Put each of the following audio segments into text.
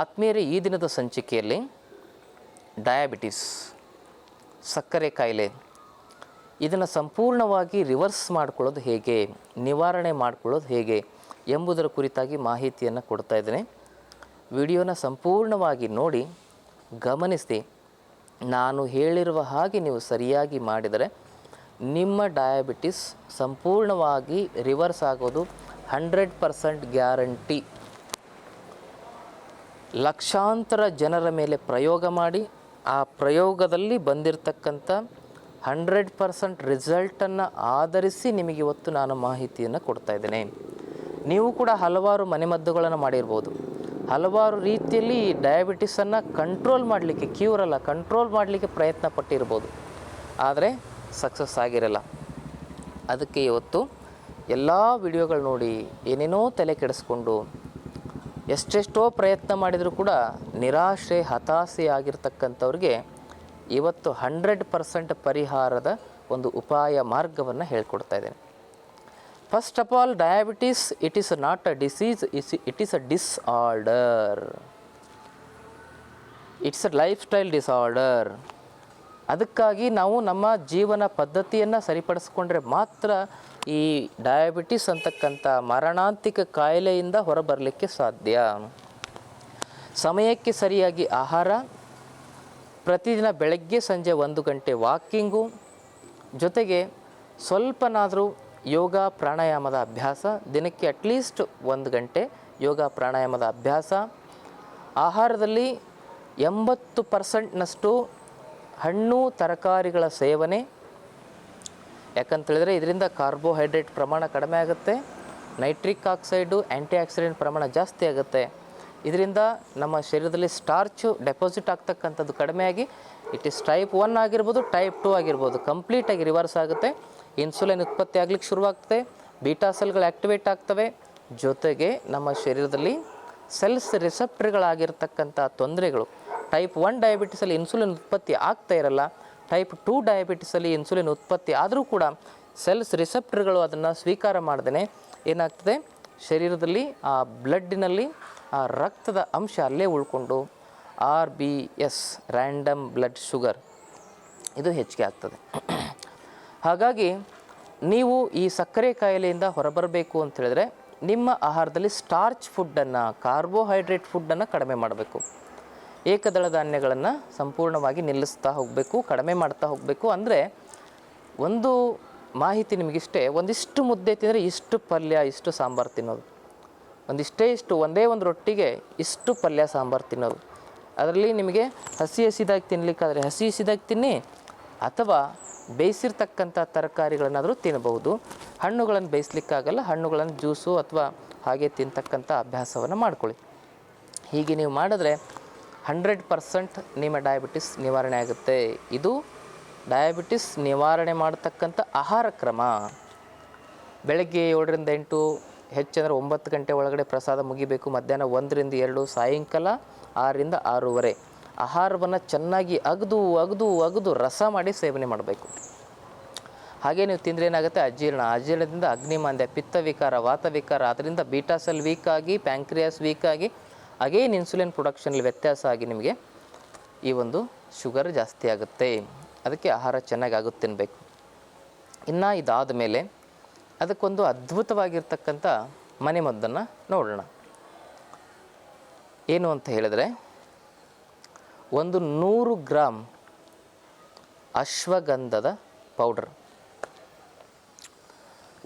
ಆತ್ಮೀಯರೇ, ಈ ದಿನದ ಸಂಚಿಕೆಯಲ್ಲಿ ಡಯಾಬಿಟಿಸ್ ಸಕ್ಕರೆ ಕಾಯಿಲೆ, ಇದನ್ನು ಸಂಪೂರ್ಣವಾಗಿ ರಿವರ್ಸ್ ಮಾಡ್ಕೊಳ್ಳೋದು ಹೇಗೆ, ನಿವಾರಣೆ ಮಾಡ್ಕೊಳ್ಳೋದು ಹೇಗೆ ಎಂಬುದರ ಕುರಿತಾಗಿ ಮಾಹಿತಿಯನ್ನು ಕೊಡ್ತಾ ಇದ್ದೇನೆ. ವಿಡಿಯೋನ ಸಂಪೂರ್ಣವಾಗಿ ನೋಡಿ ಗಮನಿಸಿ. ನಾನು ಹೇಳಿರುವ ಹಾಗೆ ನೀವು ಸರಿಯಾಗಿ ಮಾಡಿದರೆ ನಿಮ್ಮ ಡಯಾಬಿಟಿಸ್ ಸಂಪೂರ್ಣವಾಗಿ ರಿವರ್ಸ್ ಆಗೋದು ಹಂಡ್ರೆಡ್ ಪರ್ಸೆಂಟ್ ಗ್ಯಾರಂಟಿ. ಲಕ್ಷಾಂತರ ಜನರ ಮೇಲೆ ಪ್ರಯೋಗ ಮಾಡಿ, ಆ ಪ್ರಯೋಗದಲ್ಲಿ ಬಂದಿರತಕ್ಕಂಥ ಹಂಡ್ರೆಡ್ ಪರ್ಸೆಂಟ್ ರಿಸಲ್ಟನ್ನು ಆಧರಿಸಿ ನಿಮಗೆ ಇವತ್ತು ನಾನು ಮಾಹಿತಿಯನ್ನು ಕೊಡ್ತಾ ಇದ್ದೇನೆ. ನೀವು ಕೂಡ ಹಲವಾರು ಮನೆಮದ್ದುಗಳನ್ನು ಮಾಡಿರ್ಬೋದು. ಹಲವಾರು ರೀತಿಯಲ್ಲಿ ಡಯಾಬಿಟಿಸನ್ನು ಕಂಟ್ರೋಲ್ ಮಾಡಲಿಕ್ಕೆ, ಕ್ಯೂರ್ ಅಲ್ಲ, ಕಂಟ್ರೋಲ್ ಮಾಡಲಿಕ್ಕೆ ಪ್ರಯತ್ನ ಪಟ್ಟಿರ್ಬೋದು. ಆದರೆ ಸಕ್ಸಸ್ ಆಗಿರಲ್ಲ. ಅದಕ್ಕೆ ಇವತ್ತು ಎಲ್ಲ ವಿಡಿಯೋಗಳು ನೋಡಿ ಏನೇನೋ ತಲೆ ಕೆಡಿಸ್ಕೊಂಡು ಎಷ್ಟೆಷ್ಟೋ ಪ್ರಯತ್ನ ಮಾಡಿದರೂ ಕೂಡ ನಿರಾಶೆ ಹತಾಶೆ ಆಗಿರ್ತಕ್ಕಂಥವ್ರಿಗೆ ಇವತ್ತು ಹಂಡ್ರೆಡ್ ಪರ್ಸೆಂಟ್ ಪರಿಹಾರದ ಒಂದು ಉಪಾಯ ಮಾರ್ಗವನ್ನು ಹೇಳ್ಕೊಡ್ತಾ ಇದ್ದೇನೆ. First of all diabetes it is not a disease is it is a disorder it's a life style disorder ಅದಕ್ಕಾಗಿ ನಾವು ನಮ್ಮ ಜೀವನ ಪದ್ಧತಿಯನ್ನು ಸರಿಪಡಿಸ್ಕೊಂಡ್ರೆ ಮಾತ್ರ ಈ ಡಯಾಬಿಟಿಸ್ ಅಂತಕ್ಕಂಥ ಮರಣಾಂತಿಕ ಕಾಯಿಲೆಯಿಂದ ಹೊರಬರಲಿಕ್ಕೆ ಸಾಧ್ಯ. ಸಮಯಕ್ಕೆ ಸರಿಯಾಗಿ ಆಹಾರ, ಪ್ರತಿದಿನ ಬೆಳಗ್ಗೆ ಸಂಜೆ ಒಂದು ಗಂಟೆ ವಾಕಿಂಗು, ಜೊತೆಗೆ ಸ್ವಲ್ಪನಾದರೂ ಯೋಗ ಪ್ರಾಣಾಯಾಮದ ಅಭ್ಯಾಸ, ದಿನಕ್ಕೆ ಅಟ್ಲೀಸ್ಟ್ ಒಂದು ಗಂಟೆ ಯೋಗ ಪ್ರಾಣಾಯಾಮದ ಅಭ್ಯಾಸ. ಆಹಾರದಲ್ಲಿ ಎಂಬತ್ತು ಪರ್ಸೆಂಟ್ನಷ್ಟು ಹಣ್ಣು, ತರಕಾರಿಗಳ ಸೇವನೆ. ಯಾಕಂತೇಳಿದರೆ ಇದರಿಂದ ಕಾರ್ಬೋಹೈಡ್ರೇಟ್ ಪ್ರಮಾಣ ಕಡಿಮೆ ಆಗುತ್ತೆ. ನೈಟ್ರಿಕ್ ಆಕ್ಸೈಡು ಆ್ಯಂಟಿ ಆಕ್ಸಿಡೆಂಟ್ ಪ್ರಮಾಣ ಜಾಸ್ತಿ ಆಗುತ್ತೆ. ಇದರಿಂದ ನಮ್ಮ ಶರೀರದಲ್ಲಿ ಸ್ಟಾರ್ಚು ಡೆಪಾಸಿಟ್ ಆಗ್ತಕ್ಕಂಥದ್ದು ಆಗಿ, ಇಟ್ ಇಸ್ ಟೈಪ್ ಒನ್ ಆಗಿರ್ಬೋದು, ಟೈಪ್ ಟು ಆಗಿರ್ಬೋದು. ಕಂಪ್ಲೀಟಾಗಿ ರಿವರ್ಸ್ ಆಗುತ್ತೆ. ಇನ್ಸುಲಿನ್ ಉತ್ಪತ್ತಿ ಆಗಲಿಕ್ಕೆ ಶುರುವಾಗ್ತದೆ. ಬೀಟಾ ಸೆಲ್ಗಳು ಆ್ಯಕ್ಟಿವೇಟ್ ಆಗ್ತವೆ. ಜೊತೆಗೆ ನಮ್ಮ ಶರೀರದಲ್ಲಿ ಸೆಲ್ಸ್ ರಿಸೆಪ್ಟರ್ಗಳಾಗಿರ್ತಕ್ಕಂಥ ತೊಂದರೆಗಳು ಟೈಪ್ ಒನ್ ಡಯಾಬಿಟಿಸಲ್ಲಿ ಇನ್ಸುಲಿನ್ ಉತ್ಪತ್ತಿ ಆಗ್ತಾ ಇರಲ್ಲ ಟೈಪ್ ಟೂ ಡಯಾಬಿಟಿಸಲ್ಲಿ ಇನ್ಸುಲಿನ್ ಉತ್ಪತ್ತಿ ಆದರೂ ಕೂಡ ಸೆಲ್ಸ್ ರಿಸೆಪ್ಟರ್ಗಳು ಅದನ್ನು ಸ್ವೀಕಾರ ಮಾಡ್ದೇ ಏನಾಗ್ತದೆ? ಶರೀರದಲ್ಲಿ, ಆ ಬ್ಲಡ್ಡಿನಲ್ಲಿ ಆ ರಕ್ತದ ಅಂಶ ಅಲ್ಲೇ ಉಳ್ಕೊಂಡು R B S random blood sugar ಇದು ಹೆಚ್ಚಿಗೆ ಆಗ್ತದೆ. ಹಾಗಾಗಿ ನೀವು ಈ ಸಕ್ಕರೆ ಕಾಯಿಲೆಯಿಂದ ಹೊರಬರಬೇಕು ಅಂತ ಹೇಳಿದ್ರೆ ನಿಮ್ಮ ಆಹಾರದಲ್ಲಿ ಸ್ಟಾರ್ಚ್ ಫುಡ್ಡನ್ನು ಕಾರ್ಬೋಹೈಡ್ರೇಟ್ ಫುಡ್ಡನ್ನು ಕಡಿಮೆ ಮಾಡಬೇಕು. ಏಕದಳ ಧಾನ್ಯಗಳನ್ನು ಸಂಪೂರ್ಣವಾಗಿ ನಿಲ್ಲಿಸ್ತಾ ಹೋಗಬೇಕು, ಕಡಿಮೆ ಮಾಡ್ತಾ ಹೋಗಬೇಕು ಅಂದರೆ ಒಂದು ಮಾಹಿತಿ ನಿಮಗಿಷ್ಟೇ, ಒಂದಿಷ್ಟು ಮುದ್ದೆ ತಿಂದರೆ ಇಷ್ಟು ಪಲ್ಯ, ಇಷ್ಟು ಸಾಂಬಾರು ತಿನ್ನೋದು. ಒಂದಿಷ್ಟೇ ಇಷ್ಟು, ಒಂದೇ ಒಂದು ರೊಟ್ಟಿಗೆ ಇಷ್ಟು ಪಲ್ಯ, ಸಾಂಬಾರು ತಿನ್ನೋದು. ಅದರಲ್ಲಿ ನಿಮಗೆ ಹಸಿ ಹಸಿದಾಗಿ ತಿನ್ನಲಿಕ್ಕಾದರೆ ಹಸಿ ಹಸಿದಾಗಿ ತಿನ್ನಿ, ಅಥವಾ ಬೇಯಿಸಿರ್ತಕ್ಕಂಥ ತರಕಾರಿಗಳನ್ನಾದರೂ ತಿನ್ನಬಹುದು ಹಣ್ಣುಗಳನ್ನು ಬೇಯಿಸ್ಲಿಕ್ಕಾಗಲ್ಲ, ಹಣ್ಣುಗಳನ್ನು ಜ್ಯೂಸು ಅಥವಾ ಹಾಗೆ ತಿಂತಕ್ಕಂಥ ಅಭ್ಯಾಸವನ್ನು ಮಾಡ್ಕೊಳ್ಳಿ. ಹೀಗೆ ನೀವು ಮಾಡಿದ್ರೆ ಹಂಡ್ರೆಡ್ ಪರ್ಸೆಂಟ್ ನಿಮ್ಮ ಡಯಾಬಿಟಿಸ್ ನಿವಾರಣೆ ಆಗುತ್ತೆ. ಇದು ಡಯಾಬಿಟಿಸ್ ನಿವಾರಣೆ ಮಾಡತಕ್ಕಂಥ ಆಹಾರ ಕ್ರಮ. ಬೆಳಗ್ಗೆ ಏಳರಿಂದ ಎಂಟು ಹೆಚ್ಚಂದರೆ ಒಂಬತ್ತು ಗಂಟೆ ಒಳಗಡೆ ಪ್ರಸಾದ ಮುಗಿಬೇಕು, ಮಧ್ಯಾಹ್ನ ಒಂದರಿಂದ ಎರಡು, ಸಾಯಂಕಾಲ ಆರರಿಂದ ಆರೂವರೆ. ಆಹಾರವನ್ನು ಚೆನ್ನಾಗಿ ಅಗದು ಅಗದು ಅಗದು ರಸ ಮಾಡಿ ಸೇವನೆ ಮಾಡಬೇಕು. ಹಾಗೆ ನೀವು ತಿಂದರೆ ಏನಾಗುತ್ತೆ? ಅಜೀರ್ಣ. ಅಜೀರ್ಣದಿಂದ ಅಗ್ನಿಮಾಂದ್ಯ ಪಿತ್ತ ವಿಕಾರ ವಾತ ವಿಕಾರ ಅದರಿಂದ ಬೀಟಾಸೆಲ್ ವೀಕ್ ಆಗಿ ಪ್ಯಾಂಕ್ರಿಯಾಸ್ ವೀಕ್ ಆಗಿ ಅಗೇನ್ ಇನ್ಸುಲಿನ್ ಪ್ರೊಡಕ್ಷನಲ್ಲಿ ವ್ಯತ್ಯಾಸ ಆಗಿ ನಿಮಗೆ ಈ ಒಂದು ಶುಗರ್ ಜಾಸ್ತಿ ಆಗುತ್ತೆ. ಅದಕ್ಕೆ ಆಹಾರ ಚೆನ್ನಾಗಿ ಆಗುತ್ತೆ ತಿನ್ನಬೇಕು ಇನ್ನು ಇದಾದ ಮೇಲೆ ಅದಕ್ಕೊಂದು ಅದ್ಭುತವಾಗಿರ್ತಕ್ಕಂಥ ಮನೆಮದ್ದನ್ನು ನೋಡೋಣ. ಏನು ಅಂತ ಹೇಳಿದರೆ, ಒಂದು ನೂರು ಗ್ರಾಮ್ ಅಶ್ವಗಂಧದ ಪೌಡ್ರ್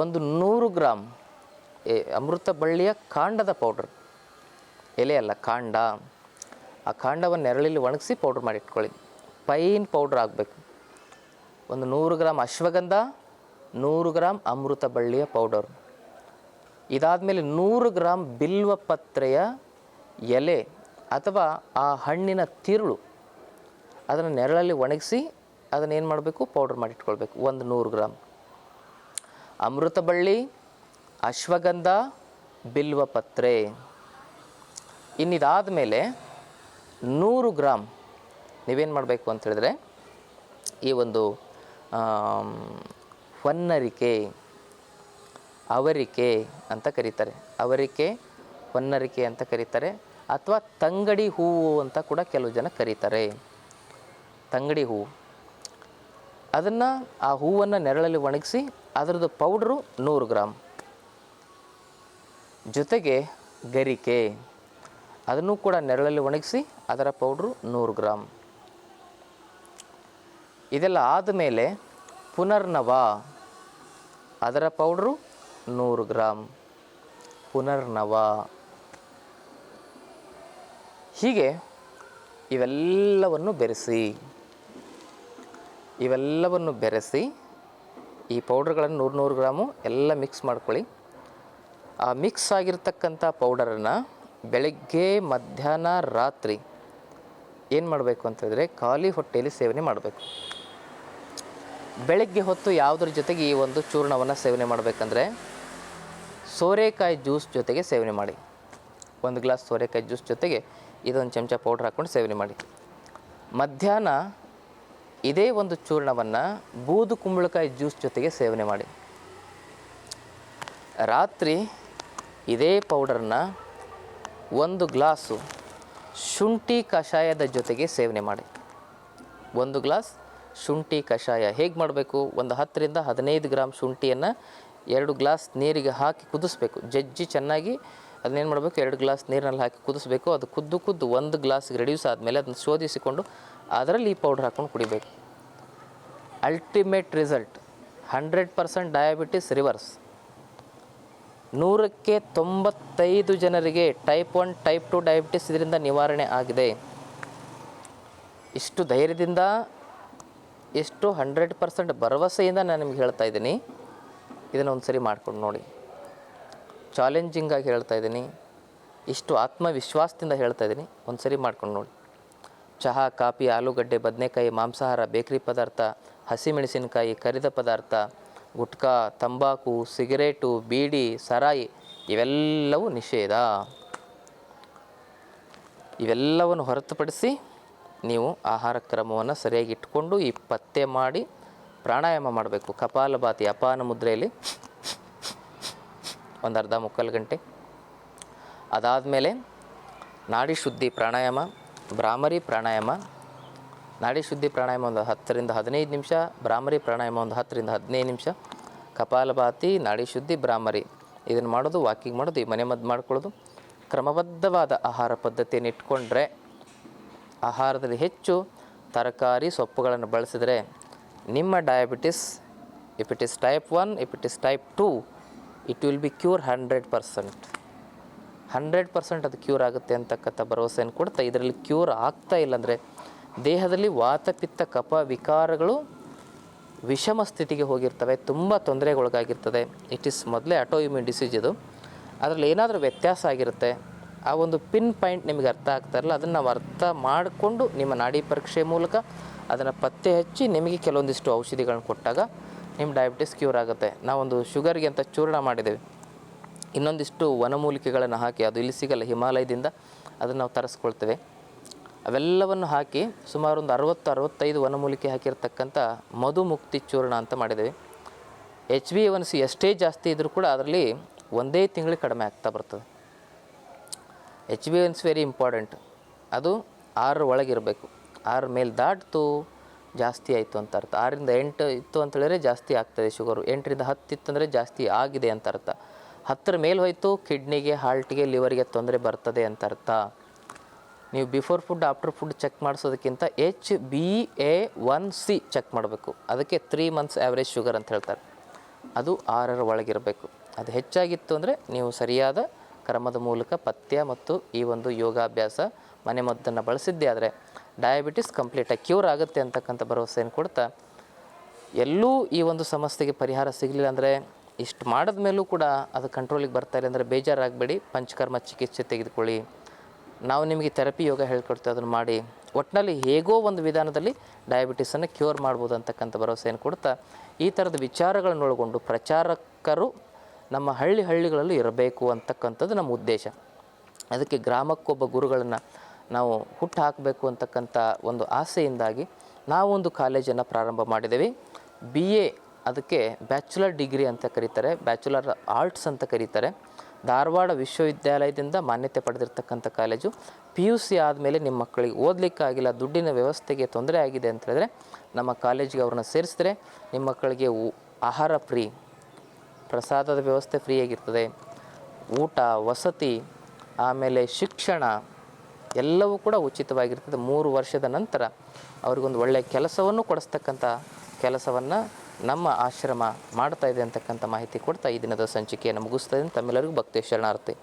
ಒಂದು ನೂರು ಗ್ರಾಮ್ ಅಮೃತ ಬಳ್ಳಿಯ ಕಾಂಡದ ಪೌಡರ್ ಎಲೆ ಅಲ್ಲ, ಕಾಂಡ. ಆ ಕಾಂಡವನ್ನು ನೆರಳಲ್ಲಿ ಒಣಗಿಸಿ ಪೌಡ್ರ್ ಮಾಡಿ ಇಟ್ಕೊಳ್ಳಿ. ಪೈನ್ ಪೌಡ್ರ್ ಆಗಬೇಕು. ಒಂದು ನೂರು ಗ್ರಾಮ್ ಅಶ್ವಗಂಧ, ನೂರು ಗ್ರಾಮ್ ಅಮೃತ ಬಳ್ಳಿಯ ಪೌಡರ್ ಇದಾದಮೇಲೆ ನೂರು ಗ್ರಾಮ್ ಬಿಲ್ವ ಪತ್ರೆಯ ಎಲೆ ಅಥವಾ ಆ ಹಣ್ಣಿನ ತಿರುಳು ಅದನ್ನು ನೆರಳಲ್ಲಿ ಒಣಗಿಸಿ ಅದನ್ನು ಏನು ಮಾಡಬೇಕು? ಪೌಡ್ರ್ ಮಾಡಿ ಇಟ್ಕೊಳ್ಬೇಕು. ಒಂದು ನೂರು ಗ್ರಾಮ್ ಅಮೃತ ಬಳ್ಳಿ, ಅಶ್ವಗಂಧ ಬಿಲ್ವ ಪತ್ರೆ ಇನ್ನಿದಾದ ಮೇಲೆ ನೂರು ಗ್ರಾಮ್ ನೀವೇನು ಮಾಡಬೇಕು ಅಂತ ಹೇಳಿದ್ರೆ ಈ ಒಂದು ಹೊನ್ನರಿಕೆ, ಅವರಿಕೆ ಅಂತ ಕರೀತಾರೆ. ಅವರಿಕೆ, ಹೊನ್ನರಿಕೆ ಅಂತ ಕರೀತಾರೆ. ಅಥವಾ ತಂಗಡಿ ಹೂವು ಅಂತ ಕೂಡ ಕೆಲವು ಜನ ಕರೀತಾರೆ. ತಂಗಡಿ ಹೂವು. ಅದನ್ನು ಆ ಹೂವನ್ನು ನೆರಳಲ್ಲಿ ಒಣಗಿಸಿ ಅದರದ್ದು ಪೌಡ್ರು ನೂರು ಗ್ರಾಮ್ ಜೊತೆಗೆ ಗರಿಕೆ. ಅದನ್ನು ಕೂಡ ನೆರಳಲ್ಲಿ ಒಣಗಿಸಿ ಅದರ ಪೌಡ್ರು ನೂರು ಗ್ರಾಮ್ ಇದೆಲ್ಲ ಆದಮೇಲೆ ಪುನರ್ನವ ಅದರ ಪೌಡ್ರು ನೂರು ಗ್ರಾಮ್ ಪುನರ್ನವ. ಹೀಗೆ ಇವೆಲ್ಲವನ್ನು ಬೆರೆಸಿ ಇವೆಲ್ಲವನ್ನು ಬೆರೆಸಿ ಈ ಪೌಡ್ರ್ಗಳನ್ನು ನೂರು ನೂರು ಗ್ರಾಮು ಎಲ್ಲ ಮಿಕ್ಸ್ ಮಾಡ್ಕೊಳ್ಳಿ. ಆ ಮಿಕ್ಸ್ ಆಗಿರ್ತಕ್ಕಂಥ ಪೌಡರನ್ನು ಬೆಳಗ್ಗೆ, ಮಧ್ಯಾಹ್ನ, ರಾತ್ರಿ ಏನು ಮಾಡಬೇಕು ಅಂತಂದರೆ ಖಾಲಿ ಹೊಟ್ಟೆಯಲ್ಲಿ ಸೇವನೆ ಮಾಡಬೇಕು. ಬೆಳಗ್ಗೆ ಹೊತ್ತು ಯಾವುದ್ರ ಜೊತೆಗೆ ಈ ಒಂದು ಚೂರ್ಣವನ್ನು ಸೇವನೆ ಮಾಡಬೇಕಂದ್ರೆ ಸೋರೆಕಾಯಿ ಜ್ಯೂಸ್ ಜೊತೆಗೆ ಸೇವನೆ ಮಾಡಿ. ಒಂದು ಗ್ಲಾಸ್ ಸೋರೆಕಾಯಿ ಜ್ಯೂಸ್ ಜೊತೆಗೆ ಇದೊಂದು ಚಮಚ ಪೌಡ್ರ್ ಹಾಕ್ಕೊಂಡು ಸೇವನೆ ಮಾಡಿ. ಮಧ್ಯಾಹ್ನ ಇದೇ ಒಂದು ಚೂರ್ಣವನ್ನು ಬೂದು ಕುಂಬಳಕಾಯಿ ಜ್ಯೂಸ್ ಜೊತೆಗೆ ಸೇವನೆ ಮಾಡಿ. ರಾತ್ರಿ ಇದೇ ಪೌಡರ್ನ ಒಂದು ಗ್ಲಾಸು ಶುಂಠಿ ಕಷಾಯದ ಜೊತೆಗೆ ಸೇವನೆ ಮಾಡಿ. ಒಂದು ಗ್ಲಾಸ್ ಶುಂಠಿ ಕಷಾಯ ಹೇಗೆ ಮಾಡಬೇಕು? ಒಂದು ಹತ್ತರಿಂದ ಹದಿನೈದು ಗ್ರಾಮ್ ಶುಂಠಿಯನ್ನು ಎರಡು ಗ್ಲಾಸ್ ನೀರಿಗೆ ಹಾಕಿ ಕುದಿಸ್ಬೇಕು. ಜಜ್ಜಿ ಚೆನ್ನಾಗಿ ಅದನ್ನೇನು ಮಾಡಬೇಕು? ಎರಡು ಗ್ಲಾಸ್ ನೀರಿನಲ್ಲಿ ಹಾಕಿ ಕುದಿಸ್ಬೇಕು. ಅದು ಕುದ್ದು ಕುದ್ದು ಒಂದು ಗ್ಲಾಸ್ಗೆ ರೆಡ್ಯೂಸ್ ಆದಮೇಲೆ ಅದನ್ನು ಶೋಧಿಸಿಕೊಂಡು ಅದರಲ್ಲಿ ಈ ಪೌಡ್ರ್ ಹಾಕ್ಕೊಂಡು ಕುಡಿಬೇಕು. Ultimate result hundred percent diabetes reverse ನೂರಕ್ಕೆ ತೊಂಬತ್ತೈದು ಜನರಿಗೆ type one type two diabetes ಇದರಿಂದ ನಿವಾರಣೆ ಆಗಿದೆ. ಇಷ್ಟು ಧೈರ್ಯದಿಂದ ಎಷ್ಟು ಹಂಡ್ರೆಡ್ ಪರ್ಸೆಂಟ್ ಭರವಸೆಯಿಂದ ನಾನು ನಿಮ್ಗೆ ಹೇಳ್ತಾ ಇದ್ದೀನಿ. ಇದನ್ನು ಒಂದು ಸರಿ ಮಾಡ್ಕೊಂಡು ನೋಡಿ. ಚಾಲೆಂಜಿಂಗಾಗಿ ಹೇಳ್ತಾ ಇದ್ದೀನಿ. ಇಷ್ಟು ಆತ್ಮವಿಶ್ವಾಸದಿಂದ ಹೇಳ್ತಾ ಇದ್ದೀನಿ. ಒಂದು ಸರಿ ಮಾಡ್ಕೊಂಡು ನೋಡಿ. ಚಹಾ, ಕಾಫಿ, ಆಲೂಗಡ್ಡೆ, ಬದನೆಕಾಯಿ, ಮಾಂಸಾಹಾರ, ಬೇಕರಿ ಪದಾರ್ಥ ಹಸಿಮೆಣಸಿನಕಾಯಿ ಕರಿದ ಪದಾರ್ಥ ಗುಟ್ಕಾ, ತಂಬಾಕು, ಸಿಗರೇಟು, ಬೀಡಿ, ಸರಾಯಿ ಇವೆಲ್ಲವೂ ನಿಷೇಧ. ಇವೆಲ್ಲವನ್ನು ಹೊರತುಪಡಿಸಿ ನೀವು ಆಹಾರ ಕ್ರಮವನ್ನು ಸರಿಯಾಗಿ ಇಟ್ಕೊಂಡು ಈ ಪತ್ತೆ ಮಾಡಿ ಪ್ರಾಣಾಯಾಮ ಮಾಡಬೇಕು. ಕಪಾಲಭಾತಿ ಅಪಾನ ಮುದ್ರೆಯಲ್ಲಿ ಒಂದು ಅರ್ಧ ಮುಕ್ಕಾಲು ಗಂಟೆ. ಅದಾದಮೇಲೆ ನಾಡಿ ಶುದ್ಧಿ ಪ್ರಾಣಾಯಾಮ ಭ್ರಾಮರಿ ಪ್ರಾಣಾಯಾಮ ನಾಡಿ ಶುದ್ಧಿ ಪ್ರಾಣಾಯಾಮ ಒಂದು ಹತ್ತರಿಂದ ಹದಿನೈದು ನಿಮಿಷ ಭ್ರಾಮರಿ ಪ್ರಾಣಾಯಾಮ ಒಂದು ಹತ್ತರಿಂದ ಹದಿನೈದು ನಿಮಿಷ. ಕಪಾಲಭಾತಿ ನಾಡಿ ಶುದ್ಧಿ ಭ್ರಾಮರಿ ಇದನ್ನು ಮಾಡೋದು, ವಾಕಿಂಗ್ ಮಾಡೋದು, ಈ ಮನೆ ಮದ್ದು ಮಾಡ್ಕೊಳ್ಳೋದು. ಕ್ರಮಬದ್ಧವಾದ ಆಹಾರ ಪದ್ಧತಿಯನ್ನು ಇಟ್ಕೊಂಡ್ರೆ ಆಹಾರದಲ್ಲಿ ಹೆಚ್ಚು ತರಕಾರಿ, ಸೊಪ್ಪುಗಳನ್ನು ಬಳಸಿದರೆ ನಿಮ್ಮ diabetes if it is type one if it is type two it will be cure hundred percent hundred percent ಅದು ಕ್ಯೂರ್ ಆಗುತ್ತೆ ಅಂತಕ್ಕಂಥ ಭರವಸೆಯನ್ನು ಕೊಡ್ತಾ ಇದರಲ್ಲಿ ಕ್ಯೂರ್ ಆಗ್ತಾ ಇಲ್ಲ ಅಂದರೆ ದೇಹದಲ್ಲಿ ವಾತಪಿತ್ತ ಕಪ ವಿಕಾರಗಳು ವಿಷಮ ಸ್ಥಿತಿಗೆ ಹೋಗಿರ್ತವೆ, ತುಂಬ ತೊಂದರೆಗೊಳಗಾಗಿರ್ತದೆ. ಇಟ್ ಇಸ್ ಮೊದಲೇ ಆಟೋ ಇಮ್ಯೂನ್ ಡಿಸೀಸ್ ಇದು. ಅದರಲ್ಲಿ ಏನಾದರೂ ವ್ಯತ್ಯಾಸ ಆಗಿರುತ್ತೆ, ಆ ಒಂದು ಪಿನ್ ಪಾಯಿಂಟ್ ನಿಮಗೆ ಅರ್ಥ ಆಗ್ತಾ ಇರಲ್ಲ, ಅದನ್ನು ನಾವು ಅರ್ಥ ಮಾಡಿಕೊಂಡು ನಿಮ್ಮ ನಾಡಿ ಪರೀಕ್ಷೆ ಮೂಲಕ ಅದನ್ನು ಪತ್ತೆ ಹಚ್ಚಿ ನಿಮಗೆ ಕೆಲವೊಂದಿಷ್ಟು ಔಷಧಿಗಳನ್ನ ಕೊಟ್ಟಾಗ ನಿಮ್ಮ ಡಯಾಬಿಟಿಸ್ ಕ್ಯೂರ್ ಆಗುತ್ತೆ. ನಾವೊಂದು ಶುಗರ್ಗೆ ಅಂತ ಚೂರ್ಣ ಮಾಡಿದ್ದೇವೆ ಇನ್ನೊಂದಿಷ್ಟು ವನಮೂಲಿಕೆಗಳನ್ನು ಹಾಕಿ, ಅದು ಇಲ್ಲಿ ಸಿಗಲ್ಲ, ಹಿಮಾಲಯದಿಂದ ಅದನ್ನು ನಾವು ತರಿಸ್ಕೊಳ್ತೇವೆ. ಅವೆಲ್ಲವನ್ನು ಹಾಕಿ ಸುಮಾರು ಒಂದು ಅರವತ್ತು, ಅರವತ್ತೈದು ವನಮೂಲಿಕೆ ಹಾಕಿರ್ತಕ್ಕಂಥ ಮಧುಮುಕ್ತಿ ಚೂರ್ಣ ಅಂತ ಮಾಡಿದ್ವಿ ಎಚ್ ಬಿ ಒನ್ ಸಿ ಎಷ್ಟೇ ಜಾಸ್ತಿ ಇದ್ದರೂ ಕೂಡ ಅದರಲ್ಲಿ ಒಂದೇ ತಿಂಗಳು ಕಡಿಮೆ ಆಗ್ತಾ ಬರ್ತದೆ. H B once very important ಅದು ಆರು ಒಳಗಿರಬೇಕು. ಆರು ಮೇಲೆ ದಾಟ್ತು ಜಾಸ್ತಿ ಆಯಿತು ಅಂತ ಅರ್ಥ. ಆರರಿಂದ ಎಂಟು ಇತ್ತು ಅಂತ ಹೇಳಿದ್ರೆ ಜಾಸ್ತಿ ಆಗ್ತದೆ ಶುಗರು. ಎಂಟರಿಂದ ಹತ್ತು ಇತ್ತು ಅಂದರೆ ಜಾಸ್ತಿ ಆಗಿದೆ ಅಂತ ಅರ್ಥ. ಹತ್ತರ ಮೇಲೆ ಹೋಯಿತು, ಕಿಡ್ನಿಗೆ, ಹಾರ್ಟಿಗೆ, ಲಿವರಿಗೆ ತೊಂದರೆ ಬರ್ತದೆ ಅಂತ ಅರ್ಥ. ನೀವು before food after food check ಮಾಡಿಸೋದಕ್ಕಿಂತ H B A one C check ಮಾಡಬೇಕು. ಅದಕ್ಕೆ ತ್ರೀ ಮಂತ್ಸ್ ಆ್ಯಾವ್ರೇಜ್ ಶುಗರ್ ಅಂತ ಹೇಳ್ತಾರೆ. ಅದು ಆರರ ಒಳಗಿರಬೇಕು. ಅದು ಹೆಚ್ಚಾಗಿತ್ತು ಅಂದರೆ ನೀವು ಸರಿಯಾದ ಕ್ರಮದ ಮೂಲಕ ಪಥ್ಯ ಮತ್ತು ಈ ಒಂದು ಯೋಗಾಭ್ಯಾಸ ಮನೆ ಮದ್ದನ್ನು ಬಳಸಿದ್ದೇ ಆದರೆ ಡಯಾಬಿಟಿಸ್ ಕಂಪ್ಲೀಟಾಗಿ ಕ್ಯೂರ್ ಆಗುತ್ತೆ ಅಂತಕ್ಕಂಥ ಭರವಸೆಯನ್ನು ಕೊಡ್ತಾ, ಎಲ್ಲೂ ಈ ಒಂದು ಸಮಸ್ಯೆಗೆ ಪರಿಹಾರ ಸಿಗಲಿಲ್ಲ ಅಂದರೆ ಇಷ್ಟು ಮಾಡಿದ ಮೇಲೂ ಕೂಡ ಅದು ಕಂಟ್ರೋಲಿಗೆ ಬರ್ತಾ ಇಲ್ಲ ಅಂದರೆ ಬೇಜಾರಾಗಬೇಡಿ. ಪಂಚಕರ್ಮ ಚಿಕಿತ್ಸೆ ತೆಗೆದುಕೊಳ್ಳಿ. ನಾವು ನಿಮಗೆ ಥೆರಪಿ ಯೋಗ ಹೇಳ್ಕೊಡ್ತೀವಿ ಅದನ್ನು ಮಾಡಿ ಒಟ್ಟಿನಲ್ಲಿ ಹೇಗೋ ಒಂದು ವಿಧಾನದಲ್ಲಿ ಡಯಾಬಿಟಿಸನ್ನು ಕ್ಯೂರ್ ಮಾಡ್ಬೋದು ಅಂತಕ್ಕಂಥ ಭರವಸೆಯನ್ನು ಕೊಡ್ತಾ ಈ ಥರದ ವಿಚಾರಗಳನ್ನು ಒಳಗೊಂಡು ಪ್ರಚಾರಕರು ನಮ್ಮ ಹಳ್ಳಿ ಹಳ್ಳಿಗಳಲ್ಲೂ ಇರಬೇಕು ಅಂತಕ್ಕಂಥದ್ದು ನಮ್ಮ ಉದ್ದೇಶ. ಅದಕ್ಕೆ ಗ್ರಾಮಕ್ಕೊಬ್ಬ ಗುರುಗಳನ್ನು ನಾವು ಹುಟ್ಟು ಹಾಕಬೇಕು ಅಂತಕ್ಕಂಥ ಒಂದು ಆಸೆಯಿಂದಾಗಿ ನಾವೊಂದು ಕಾಲೇಜನ್ನು ಪ್ರಾರಂಭ ಮಾಡಿದ್ದೇವೆ ಬಿ ಎ ಅದಕ್ಕೆ ಬ್ಯಾಚುಲರ್ ಡಿಗ್ರಿ ಅಂತ ಕರೀತಾರೆ ಬ್ಯಾಚುಲರ್ ಆರ್ಟ್ಸ್ ಅಂತ ಕರೀತಾರೆ. ಧಾರವಾಡ ವಿಶ್ವವಿದ್ಯಾಲಯದಿಂದ ಮಾನ್ಯತೆ ಪಡೆದಿರ್ತಕ್ಕಂಥ ಕಾಲೇಜು ಪಿ ಯು ಸಿ ಆದಮೇಲೆ ನಿಮ್ಮ ಮಕ್ಕಳಿಗೆ ಓದಲಿಕ್ಕಾಗಿಲ್ಲ, ದುಡ್ಡಿನ ವ್ಯವಸ್ಥೆಗೆ ತೊಂದರೆ ಆಗಿದೆ ಅಂತ ಹೇಳಿದ್ರೆ ನಮ್ಮ ಕಾಲೇಜಿಗೆ ಅವ್ರನ್ನ ಸೇರಿಸಿದ್ರೆ ನಿಮ್ಮ ಮಕ್ಕಳಿಗೆ ಆಹಾರ ಫ್ರೀ, ಪ್ರಸಾದದ ವ್ಯವಸ್ಥೆ ಫ್ರೀಯಾಗಿರ್ತದೆ ಊಟ, ವಸತಿ, ಆಮೇಲೆ ಶಿಕ್ಷಣ ಎಲ್ಲವೂ ಕೂಡ ಉಚಿತವಾಗಿರ್ತದೆ. ಮೂರು ವರ್ಷದ ನಂತರ ಅವ್ರಿಗೊಂದು ಒಳ್ಳೆಯ ಕೆಲಸವನ್ನು ಕೊಡಿಸ್ತಕ್ಕಂಥ ಕೆಲಸವನ್ನು ನಮ್ಮ ಆಶ್ರಮ ಮಾಡ್ತಾ ಇದೆ ಅಂತಕ್ಕಂಥ ಮಾಹಿತಿ ಕೊಡ್ತಾ ಈ ದಿನದ ಸಂಚಿಕೆಯನ್ನು ಮುಗಿಸ್ತಾ ಇದ್ದೀನಿ ತಮ್ಮೆಲ್ಲರಿಗೂ ಭಕ್ತಿ ಶರಣಾರ್ಥಿ.